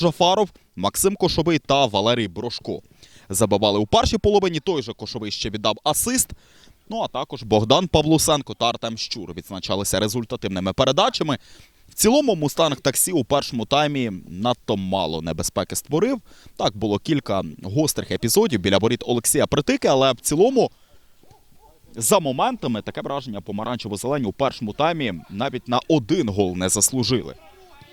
Джафаров, Максим Кошовий та Валерій Брошко. Забивали у першій половині. Той же Кошовий ще віддав асист. Ну а також Богдан Павлусенко та Артем Щур відзначалися результативними передачами. В цілому Мустанг таксі у першому таймі надто мало небезпеки створив. Так було кілька гострих епізодів біля воріт Олексія Притики, але в цілому за моментами таке враження помаранчево-зелені у першому таймі навіть на один гол не заслужили.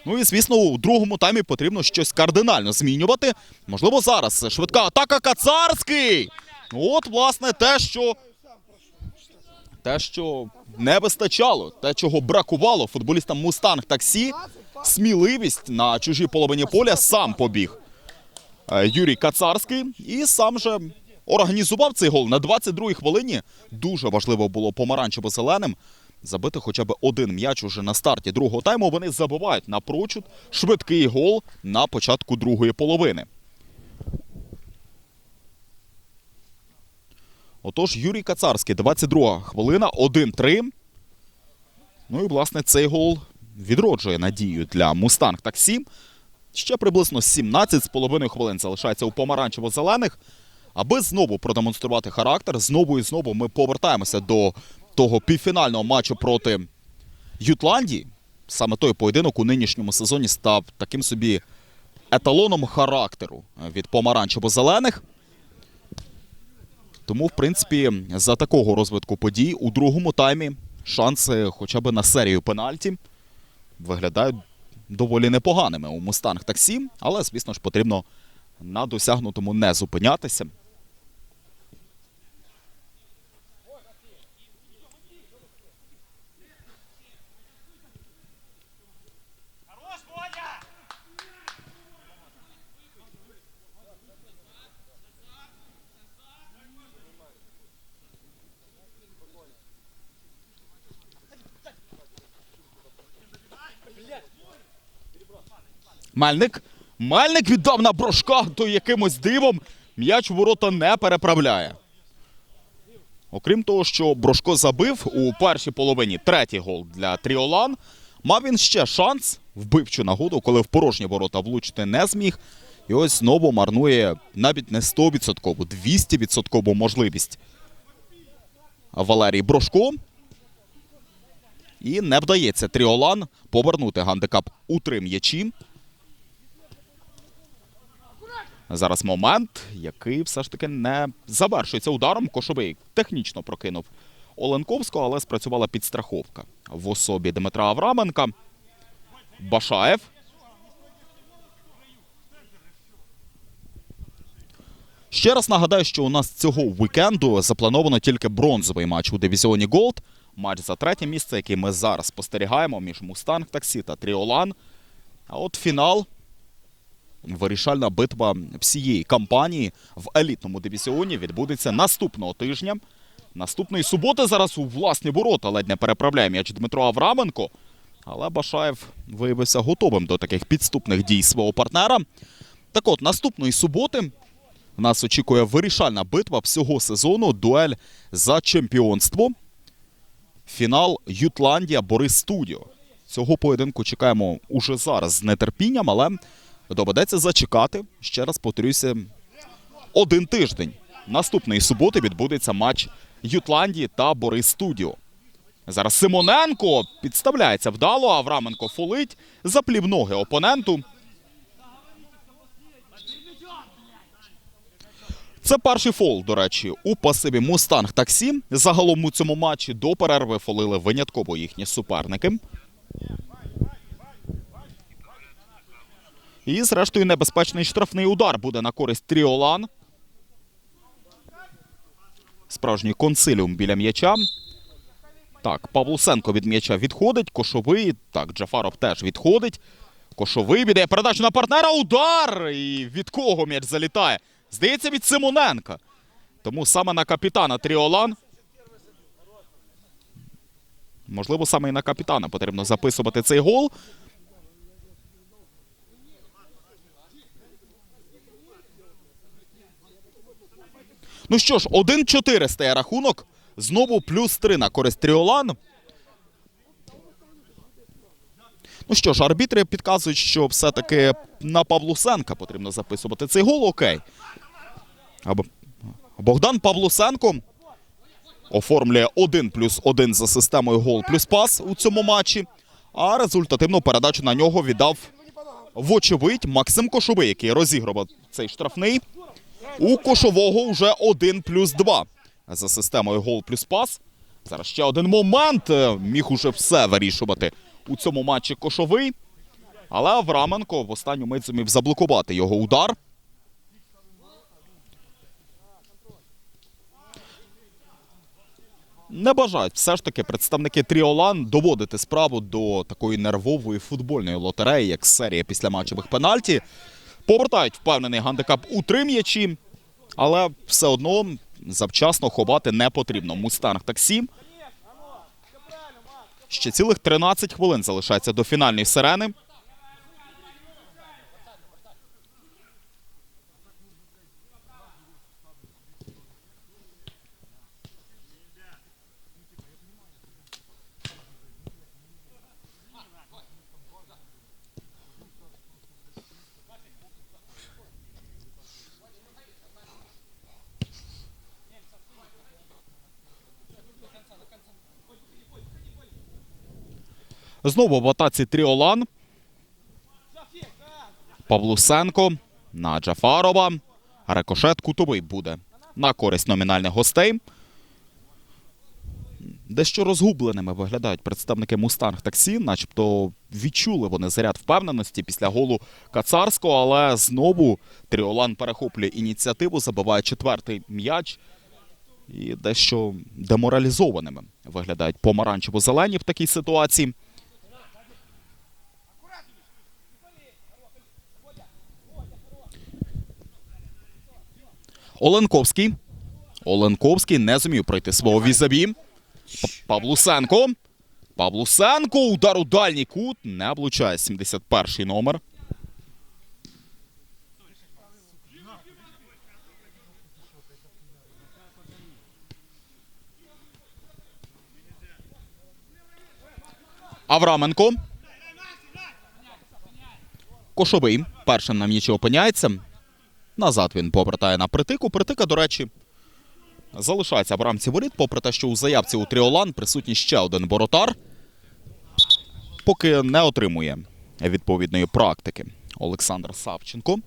Ну і звісно, у другому таймі потрібно щось кардинально змінювати. Можливо, зараз швидка атака Кацарський. От, власне, те, що те, що не вистачало, те, чого бракувало футболістам Мустанг таксі, сміливість на чужій половині поля сам побіг. Е, Юрій Кацарський і сам же організував цей гол на 22-й хвилині. Дуже важливо було помаранчево-зеленим забити хоча б один м'яч уже на старті другого тайму. Вони забивають напрочуд швидкий гол на початку другої половини. Отож, Юрій Кацарський, 22 хвилина, 1-3. Ну і, власне, цей гол відроджує надію для Мустанг таксі. Ще приблизно 17,5 хвилин залишається у помаранчево-зелених. Аби знову продемонструвати характер, знову і знову ми повертаємося до того півфінального матчу проти Ютландії. Саме той поєдинок у нинішньому сезоні став таким собі еталоном характеру від помаранчево-зелених. Тому, в принципі, за такого розвитку подій у другому таймі шанси хоча б на серію пенальті виглядають доволі непоганими у Мустанг таксі, але, звісно ж, потрібно на досягнутому не зупинятися. Мельник. Мельник віддав на брошка, то якимось дивом м'яч у ворота не переправляє. Окрім того, що Брошко забив у першій половині третій гол для Тріолан, мав він ще шанс вбивчу нагоду, коли в порожні ворота влучити не зміг. І ось знову марнує навіть не 100%, 200% можливість. Валерій Брошко. І не вдається Тріолан повернути гандикап у три м'ячі. Зараз момент, який все ж таки не завершується ударом. Кошовий технічно прокинув Оленковського, але спрацювала підстраховка в особі Дмитра Авраменка. Башаєв. Ще раз нагадаю, що у нас цього вікенду заплановано тільки бронзовий матч у дивізіоні Голд. Матч за третє місце, який ми зараз спостерігаємо між Мустанг Таксі та Тріолан. А от фінал Вирішальна битва всієї кампанії в елітному дивізіоні відбудеться наступного тижня. Наступної суботи зараз у власні ворота ледь не переправляє м'яч Дмитро Авраменко. Але Башаєв виявився готовим до таких підступних дій свого партнера. Так от, наступної суботи нас очікує вирішальна битва всього сезону. Дуель за чемпіонство. Фінал Ютландія Борис Студіо. Цього поєдинку чекаємо уже зараз з нетерпінням, але доведеться зачекати. Ще раз повторюся, один тиждень. Наступної суботи відбудеться матч Ютландії та Борис Студіо. Зараз Симоненко підставляється вдало, Авраменко фолить, заплів ноги опоненту. Це перший фол, до речі, у пасиві Мустанг таксі. Загалом у цьому матчі до перерви фолили винятково їхні суперники. І, зрештою, небезпечний штрафний удар буде на користь Тріолан. Справжній консиліум біля м'яча. Так, Павлусенко від м'яча відходить. Кошовий. Так, Джафаров теж відходить. Кошовий віддає передачу на партнера. Удар! І від кого м'яч залітає? Здається, від Симоненка. Тому саме на капітана Тріолан. Можливо, саме і на капітана потрібно записувати цей гол. Ну що ж, 1-4 стає рахунок. Знову плюс 3 на користь Тріолан. Ну що ж, арбітри підказують, що все-таки на Павлусенка потрібно записувати цей гол. Окей. Богдан Павлусенко оформлює 1 плюс 1 за системою гол плюс пас у цьому матчі. А результативну передачу на нього віддав вочевидь Максим Кошовий, який розігрував цей штрафний. У Кошового вже 1 плюс 2 за системою гол плюс пас. Зараз ще один момент. Е, Міг уже все вирішувати у цьому матчі Кошовий. Але Авраменко в останню мить зумів заблокувати його удар. Не бажають все ж таки представники Тріолан доводити справу до такої нервової футбольної лотереї, як серія після матчових пенальті. Повертають впевнений гандикап у три м'ячі, але все одно завчасно ховати не потрібно. Мустанг таксі. Ще цілих 13 хвилин залишається до фінальної сирени. Знову в атаці Тріолан. Павлусенко на Джафарова. Рикошет кутовий буде на користь номінальних гостей. Дещо розгубленими виглядають представники Мустанг таксі, начебто відчули вони заряд впевненості після голу Кацарського, але знову Тріолан перехоплює ініціативу, забиває четвертий м'яч. І дещо деморалізованими виглядають помаранчево-зелені в такій ситуації. Оленковський. Оленковський не зумів пройти свого візаві. Павлусенко. Павлусенко. Удар у дальній кут. Не облучає 71-й номер. Авраменко. Кошовий. Першим на м'ячі опиняється. Назад він повертає на притику. Притика, до речі, залишається в рамці воріт, попри те, що у заявці у Тріолан присутній ще один воротар, поки не отримує відповідної практики Олександр Савченко.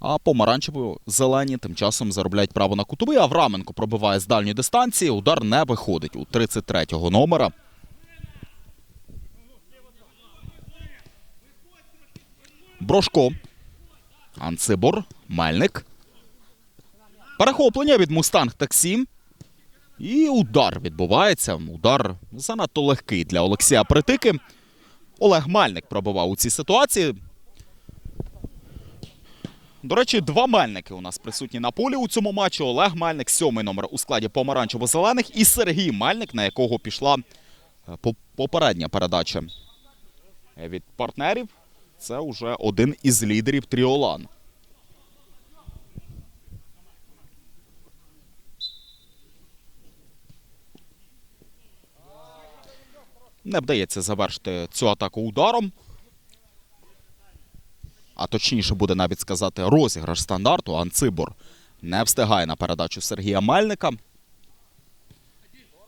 А помаранчево зелені тим часом заробляють право на кутовий. Авраменко пробиває з дальньої дистанції. Удар не виходить у 33-го номера. Брошко. Анцибор, Мельник. Перехоплення від Мустанг таксі. І удар відбувається. Удар занадто легкий для Олексія Притики. Олег Мельник пробивав у цій ситуації. До речі, два мельники у нас присутні на полі у цьому матчі. Олег Мельник, сьомий номер у складі помаранчево-зелених, і Сергій Мельник, на якого пішла е, попередня передача від партнерів. Це вже один із лідерів Тріолан. Не вдається завершити цю атаку ударом. А точніше буде навіть сказати розіграш стандарту. Анцибор не встигає на передачу Сергія Мельника.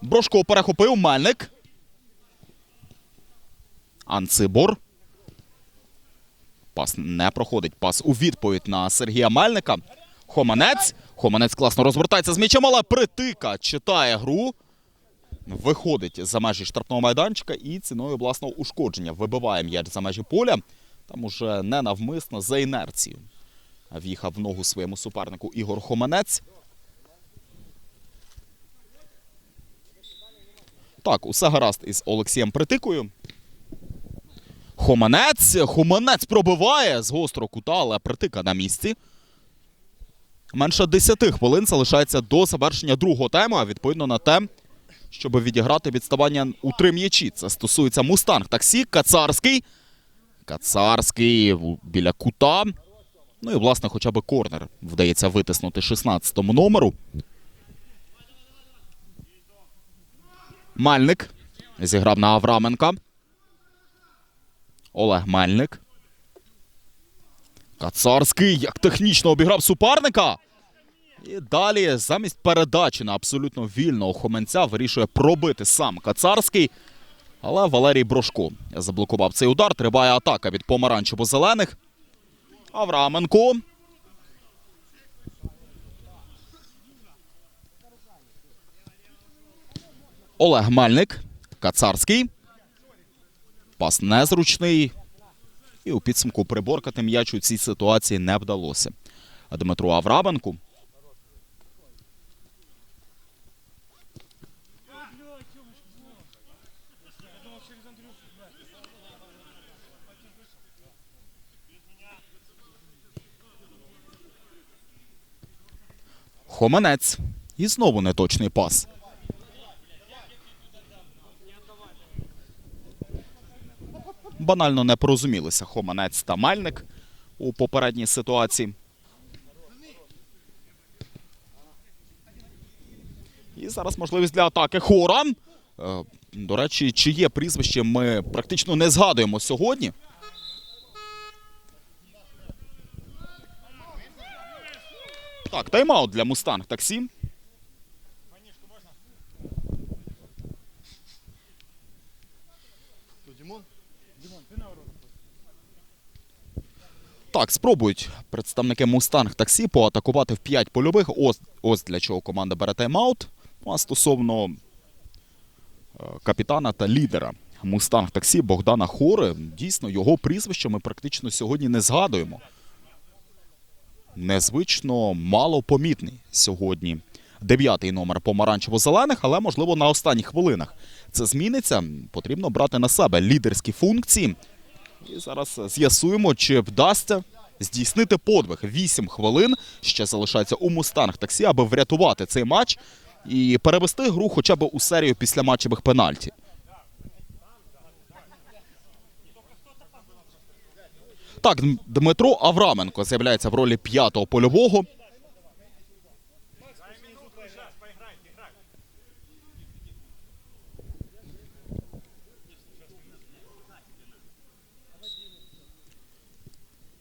Брошко перехопив Мельник. Анцибор. Пас не проходить. Пас у відповідь на Сергія Мельника. Хоманець. Хоманець класно розвертається з м'ячем, але притика читає гру. Виходить за межі штрафного майданчика і ціною власного ушкодження вибиває м'яч за межі поля. Там уже ненавмисно за інерцією в'їхав в ногу своєму супернику Ігор Хоманець. Так, усе гаразд із Олексієм Притикою. Хоманець. Хоманець пробиває з гострого кута, але притика на місці. Менше 10 хвилин залишається до завершення другого тайму, а відповідно на те, щоб відіграти відставання у три м'ячі. Це стосується Мустанг таксі, Кацарський. Кацарський біля кута. Ну і, власне, хоча б корнер вдається витиснути 16-му номеру. Мальник зіграв на Авраменка. Олег Мельник. Кацарський як технічно обіграв суперника. І далі замість передачі на абсолютно вільного хоменця вирішує пробити сам Кацарський. Але Валерій Брошко заблокував цей удар. Триває атака від помаранчево-зелених. Авраменко. Олег Мельник. Кацарський. Пас незручний. І у підсумку приборкати м'яч у цій ситуації не вдалося. А Дмитру Авраменку. Хоманець. І знову неточний пас. Банально не порозумілися Хоманець та Мельник у попередній ситуації. І зараз можливість для атаки Хора. Е, До речі, чиє прізвище ми практично не згадуємо сьогодні. Так, тайм-аут для Мустанг таксі. Так, спробують представники Мустанг таксі поатакувати в 5 польових. Ось, ось для чого команда бере тайм-аут. Ну, а стосовно е, капітана та лідера Мустанг таксі Богдана Хори, дійсно його прізвище ми практично сьогодні не згадуємо. Незвично малопомітний сьогодні. Дев'ятий номер помаранчево-зелених, але можливо на останніх хвилинах. Це зміниться. Потрібно брати на себе лідерські функції. І зараз з'ясуємо, чи вдасться здійснити подвиг. Вісім хвилин ще залишається у Мустанг таксі, аби врятувати цей матч і перевести гру хоча б у серію після матчевих пенальті. Так, Дмитро Авраменко з'являється в ролі п'ятого польового.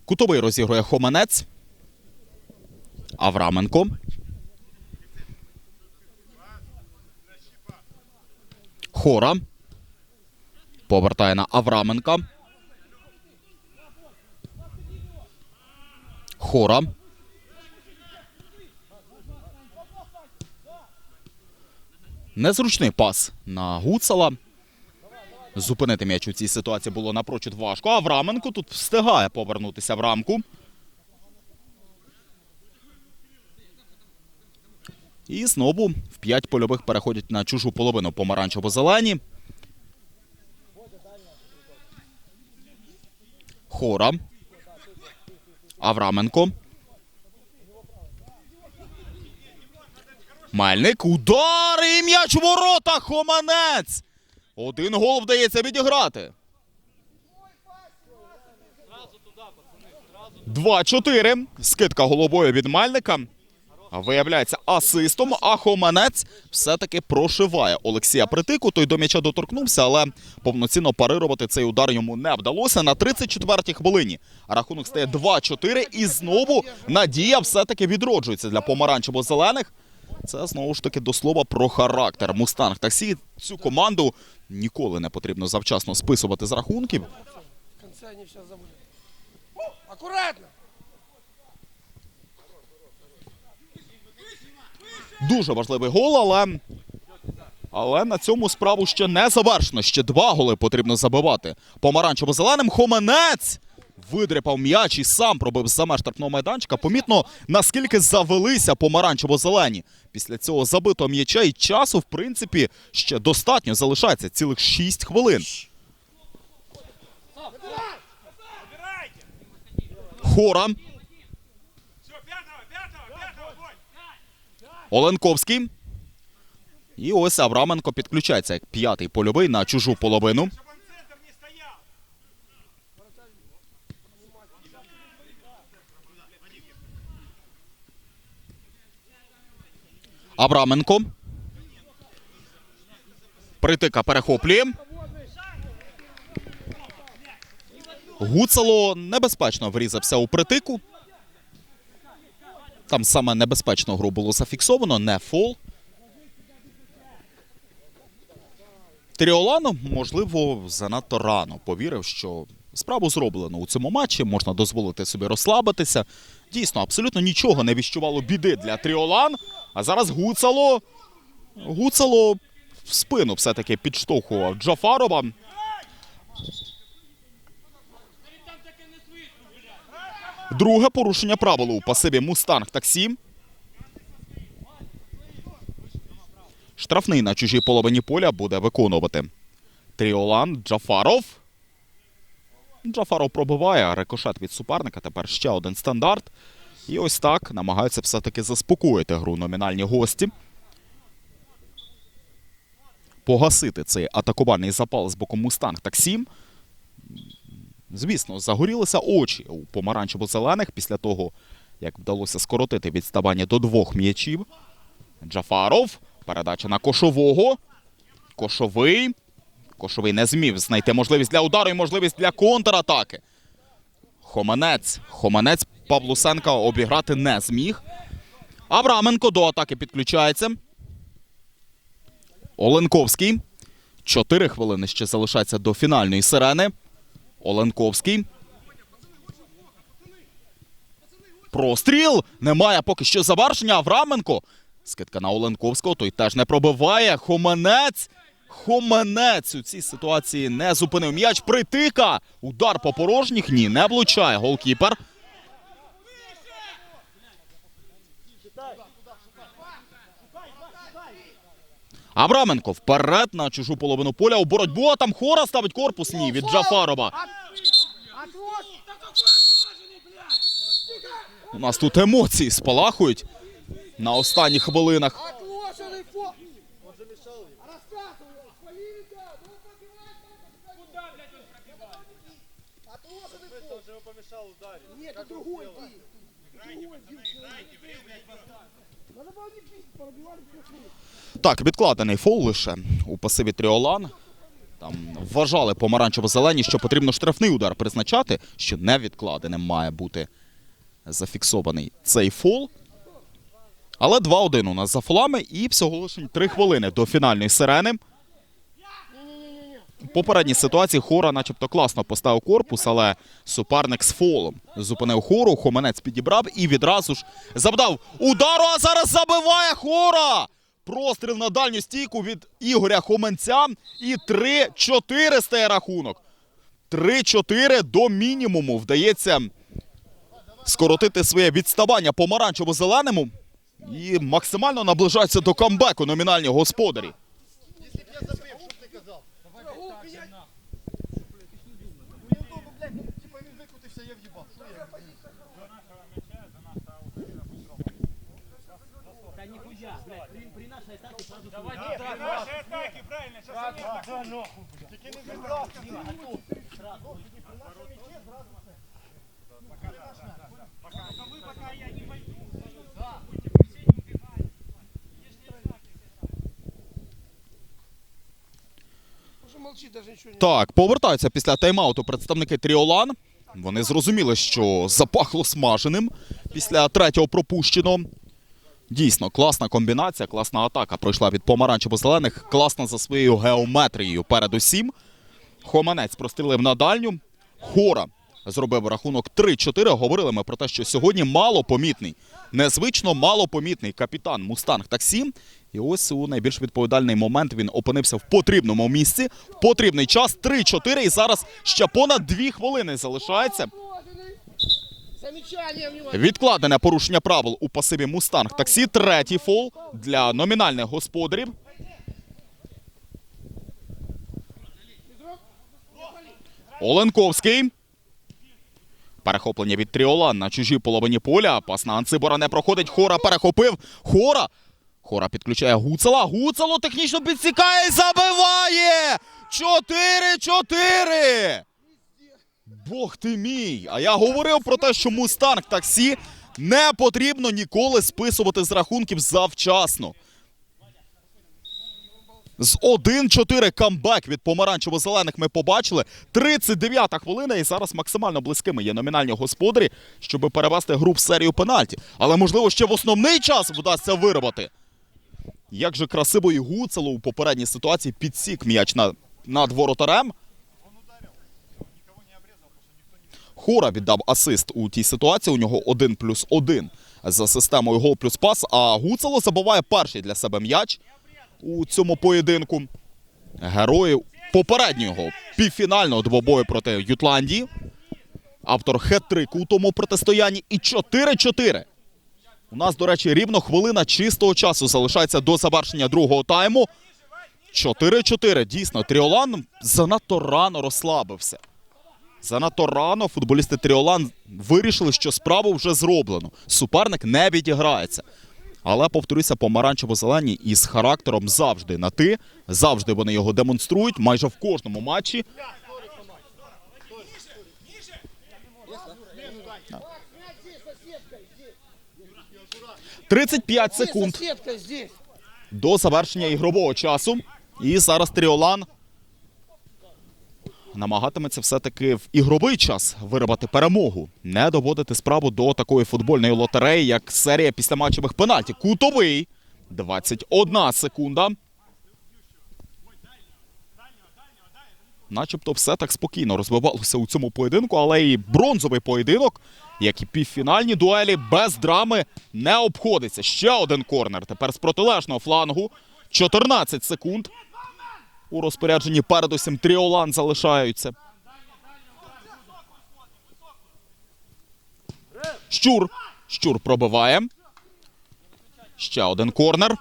Кутовий розігрує Хоманець. Авраменко. Хора. Повертає на Авраменка. Хора. Незручний пас на Гуцала. Зупинити м'яч у цій ситуації було напрочуд важко. Авраменко тут встигає повернутися в рамку. І знову в п'ять польових переходять на чужу половину помаранчево-зелені. Хора. Авраменко. Мельник. Удар і м'яч у ворота. Хоманець. Один гол вдається відіграти. 2-4. Скидка головою від Мельника. Виявляється асистом, а Хоманець все-таки прошиває Олексія Притику. Той до м'яча доторкнувся, але повноцінно парирувати цей удар йому не вдалося. На 34-й хвилині рахунок стає 2-4. І знову надія все-таки відроджується для помаранчево-зелених. Це знову ж таки до слова про характер. Мустанг таксі цю команду ніколи не потрібно завчасно списувати з рахунків. Аккуратно! Дуже важливий гол, але. Але на цьому справу ще не завершено. Ще два голи потрібно забивати. Помаранчево-зеленим Хоменець видряпав м'яч і сам пробив за меж штрафного майданчика. Помітно, наскільки завелися помаранчево-зелені. Після цього забитого м'яча і часу, в принципі, ще достатньо залишається цілих 6 хвилин. Хора! Оленковський. І ось Авраменко підключається як п'ятий польовий на чужу половину. Абраменко. Притика перехоплює. Гуцало небезпечно врізався у притику. Там саме небезпечну гру було зафіксовано, не фол. Тріолано, можливо, занадто рано повірив, що справу зроблено у цьому матчі, можна дозволити собі розслабитися. Дійсно, абсолютно нічого не віщувало біди для Тріолан. А зараз Гуцало. Гуцало в спину все-таки підштовхував Джафарова. Друге порушення правил у пасиві Мустанг таксі. Штрафний на чужій половині поля буде виконувати Тріолан Джафаров. Джафаров пробиває, рикошет від суперника. Тепер ще один стандарт. І ось так намагаються все-таки заспокоїти гру номінальні гості. Погасити цей атакувальний запал з боку Мустанг таксі. Звісно, загорілися очі у помаранчево-зелених після того, як вдалося скоротити відставання до двох м'ячів. Джафаров. Передача на кошового. Кошовий. Кошовий не змів знайти можливість для удару і можливість для контратаки. Хоманець. Хоманець Павлусенка обіграти не зміг. Абраменко до атаки підключається. Оленковський. Чотири хвилини ще залишається до фінальної сирени. Оленковський. Простріл. Немає поки що завершення. Авраменко. Скидка на Оленковського. Той теж не пробиває. Хоманець. Хоманець у цій ситуації не зупинив м'яч. Притика. Удар по порожніх. Ні, не влучає голкіпер. Абраменко вперед на чужу половину поля у боротьбу. А там хора ставить корпус. Ні, від Джафарова. У нас тут емоції спалахують на останніх хвилинах. Другой бил. Другой Так, відкладений фол лише у пасиві Тріолан. Там вважали помаранчево-зелені, що потрібно штрафний удар призначати, що невідкладеним має бути зафіксований цей фол. Але 2-1 у нас за фолами і всього лише 3 хвилини до фінальної сирени. Попередній ситуації Хора начебто класно поставив корпус, але суперник з фолом зупинив Хору, Хоменець підібрав і відразу ж завдав удару, а зараз забиває Хора! Простріл на дальню стійку від Ігоря Хоменця і 3-4 стає рахунок. 3-4 до мінімуму вдається скоротити своє відставання помаранчево-зеленому і максимально наближається до камбеку номінальні господарі. Так, повертаються після тайм-ауту представники Тріолан. Вони зрозуміли, що запахло смаженим після третього пропущеного. Дійсно, класна комбінація, класна атака пройшла від помаранчево-зелених, класна за своєю геометрією передусім. Хоманець прострілив на дальню. Хора зробив рахунок 3-4. Говорили ми про те, що сьогодні малопомітний, незвично малопомітний капітан Мустанг Таксі. І ось у найбільш відповідальний момент він опинився в потрібному місці. В потрібний час 3-4. І зараз ще понад 2 хвилини залишається. Відкладене порушення правил у пасиві Мустанг Таксі. Третій фол для номінальних господарів. Оленковський. Перехоплення від Тріола на чужій половині поля. Пас на Анцибора не проходить. Хора перехопив. Хора. Хора підключає Гуцела. Гуцело технічно підсікає забиває. 4-4. Бог ти мій! А я говорив про те, що Мустанг таксі не потрібно ніколи списувати з рахунків завчасно. З 1-4 камбек від помаранчево-зелених ми побачили. 39-та хвилина, і зараз максимально близькими є номінальні господарі, щоб перевести гру в серію пенальті. Але можливо ще в основний час вдасться вирвати. Як же красиво і Гуцело у попередній ситуації підсік м'яч на, над воротарем. Хора віддав асист у тій ситуації. У нього 1 плюс 1 за системою гол плюс пас. А Гуцело забиває перший для себе м'яч у цьому поєдинку. Герої попереднього півфінального двобою проти Ютландії. Автор хет-трику у тому протистоянні і 4-4. У нас, до речі, рівно хвилина чистого часу залишається до завершення другого тайму. 4-4. Дійсно, Тріолан занадто рано розслабився. Занадто рано футболісти Тріолан вирішили, що справу вже зроблено. Суперник не відіграється. Але, повторюся, помаранчево-зелені із характером завжди на ти. Завжди вони його демонструють майже в кожному матчі. Мяч здесь, соседка, здесь. 35 секунд до завершення ігрового часу. І зараз Тріолан намагатиметься все-таки в ігровий час виробити перемогу, не доводити справу до такої футбольної лотереї, як серія післяматчевих пенальті. Кутовий. 21 секунда. Начебто все так спокійно розвивалося у цьому поєдинку, але і бронзовий поєдинок, як і півфінальні дуелі, без драми не обходиться. Ще один корнер. Тепер з протилежного флангу. 14 секунд. У розпорядженні передусім Тріолан залишаються. Щур. Щур пробиває. Ще один корнер.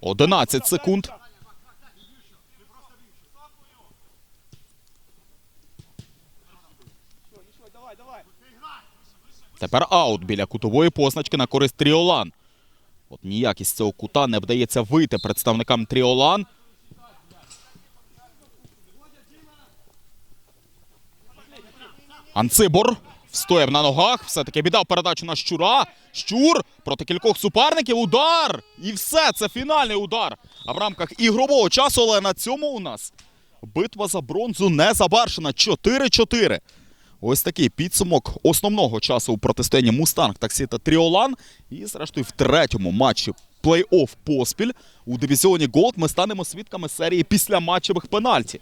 11 секунд. Тепер аут біля кутової позначки на користь Тріолан. От ніяк із цього кута не вдається вийти представникам Тріолан. Анцибор встояв на ногах, все-таки віддав передачу на щура. Щур проти кількох суперників. Удар! І все, це фінальний удар. А в рамках ігрового часу, але на цьому у нас битва за бронзу не завершена. 4-4. Ось такий підсумок основного часу у протистоянні Мустанг Таксі та Тріолан. І, зрештою, в третьому матчі плей-офф поспіль у дивізіоні Голд ми станемо свідками серії післяматчевих пенальті.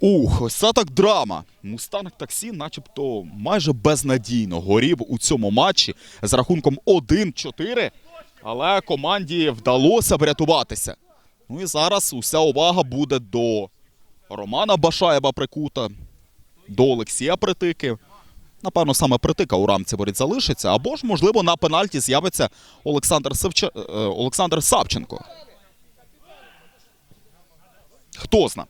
Ух, ось це так драма. Мустанг таксі, начебто, майже безнадійно горів у цьому матчі з рахунком 1-4, але команді вдалося врятуватися. Ну і зараз уся увага буде до Романа Башаєва прикута, до Олексія Притики. Напевно, саме притика у рамці воріт залишиться, або ж, можливо, на пенальті з'явиться Олександр, Савче... Олександр Савченко. Хто зна?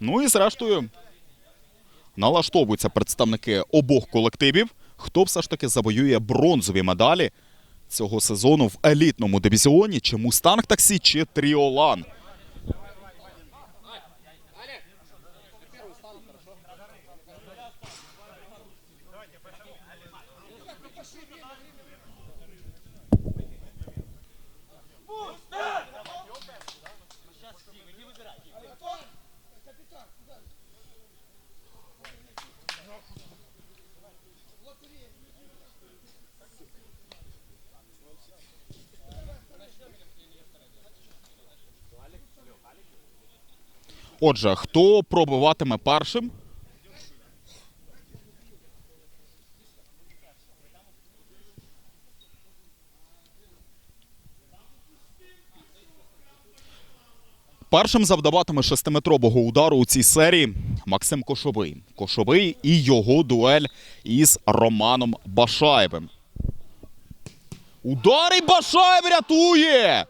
Ну і зрештою налаштовуються представники обох колективів. Хто все ж таки завоює бронзові медалі цього сезону в елітному дивізіоні? Чи Мустанг Таксі, чи Тріолан? Отже, хто пробиватиме першим? Першим завдаватиме шестиметрового удару у цій серії Максим Кошовий. Кошовий і його дуель із Романом Башаєвим. Удар і Башаєв рятує!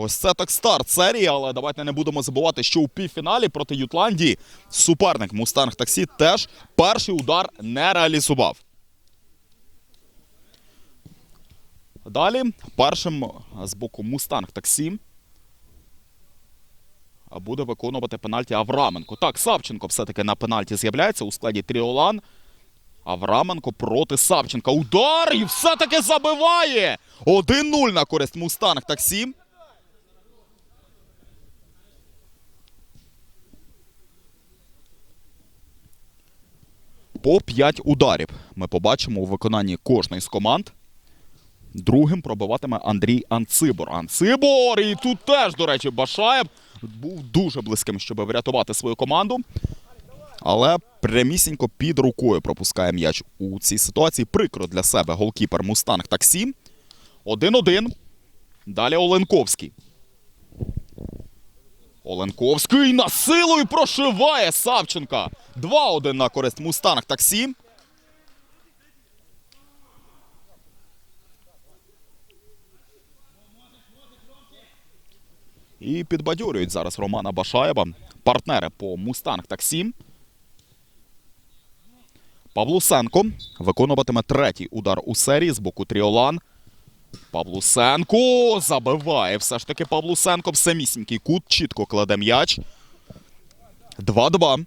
Ось це так старт серії, але давайте не будемо забувати, що у півфіналі проти Ютландії суперник Мустанг Таксі теж перший удар не реалізував. Далі першим з боку Мустанг Таксі буде виконувати пенальті Авраменко. Так, Савченко все-таки на пенальті з'являється у складі Тріолан. Авраменко проти Савченка. Удар і все-таки забиває. 1-0 на користь Мустанг таксі. По 5 ударів ми побачимо у виконанні кожної з команд. Другим пробиватиме Андрій Анцибор. Анцибор! І тут теж, до речі, Башаєв був дуже близьким, щоб врятувати свою команду. Але прямісінько під рукою пропускає м'яч у цій ситуації. Прикро для себе голкіпер Мустанг таксі. 1-1. Далі Оленковський. Оленковський на прошиває Савченка. 2-1 на користь Мустанг таксі. І підбадьорюють зараз Романа Башаєва. Партнери по Мустанг таксі. Павлусенко виконуватиме третій удар у серії з боку Тріолан. Павлусенко забиває все ж таки Павлусенко в самісінький кут, чітко кладе м'яч. 2-2.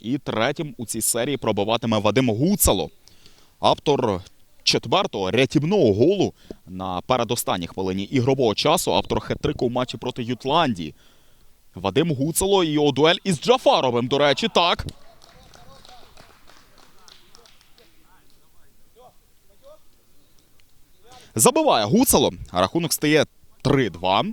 І третім у цій серії пробиватиме Вадим Гуцало. Автор четвертого рятівного голу на передостанній хвилині ігрового часу. Автор хет-трику в матчі проти Ютландії. Вадим Гуцало і його дуель із Джафаровим, до речі, так. Забиває Гуцало. Рахунок стає 3-2.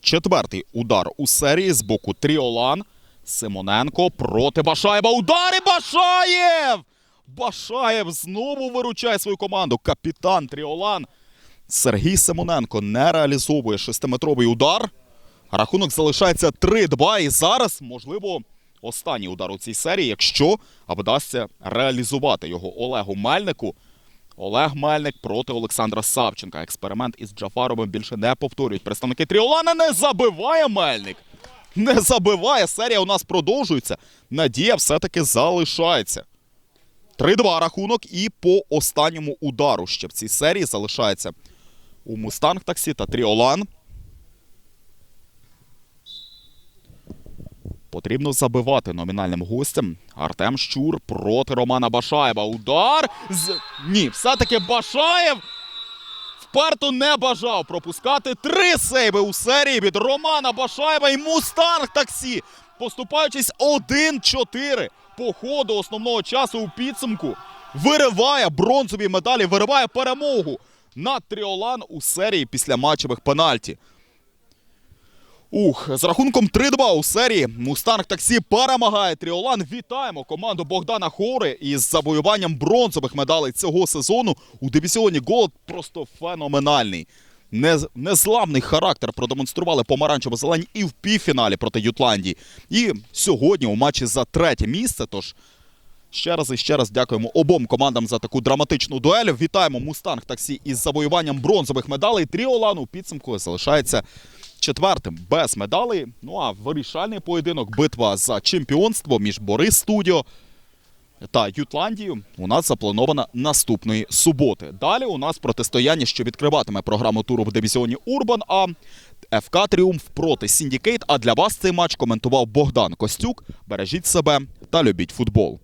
Четвертий удар у серії з боку Тріолан. Симоненко проти Башаєва. Удар і Башаєв! Башаєв знову виручає свою команду. Капітан Тріолан. Сергій Симоненко не реалізовує шестиметровий удар. Рахунок залишається 3-2. І зараз, можливо, останній удар у цій серії, якщо вдасться реалізувати його Олегу Мельнику. Олег Мельник проти Олександра Савченка. Експеримент із Джафаровим більше не повторюють. Представники Тріолана не забиває Мельник. Не забиває. Серія у нас продовжується. Надія все-таки залишається. 3-2 рахунок. І по останньому удару ще в цій серії залишається у Мустанг таксі та Тріолан. Потрібно забивати номінальним гостям. Артем Щур проти Романа Башаєва. Удар. З... Ні, все-таки Башаєв вперто не бажав пропускати три сейви у серії від Романа Башаєва і Мустанг таксі. Поступаючись 1-4 по ходу основного часу у підсумку. Вириває бронзові медалі, вириває перемогу над Тріолан у серії після матчевих пенальті. Ух, з рахунком 3-2 у серії Мустанг таксі перемагає Тріолан. Вітаємо команду Богдана Хори із завоюванням бронзових медалей цього сезону у дивізіоні Голд просто феноменальний. Незламний характер продемонстрували помаранчево-зелені і в півфіналі проти Ютландії. І сьогодні у матчі за третє місце. Тож ще раз і ще раз дякуємо обом командам за таку драматичну дуель. Вітаємо Мустанг таксі із завоюванням бронзових медалей. Тріолан у підсумку залишається четвертим без медалей. Ну а вирішальний поєдинок битва за чемпіонство між Борис Студіо та Ютландією у нас запланована наступної суботи. Далі у нас протистояння, що відкриватиме програму туру в дивізіоні Урбан. А ФК Тріумф проти Сіндікейт. А для вас цей матч коментував Богдан Костюк. Бережіть себе та любіть футбол.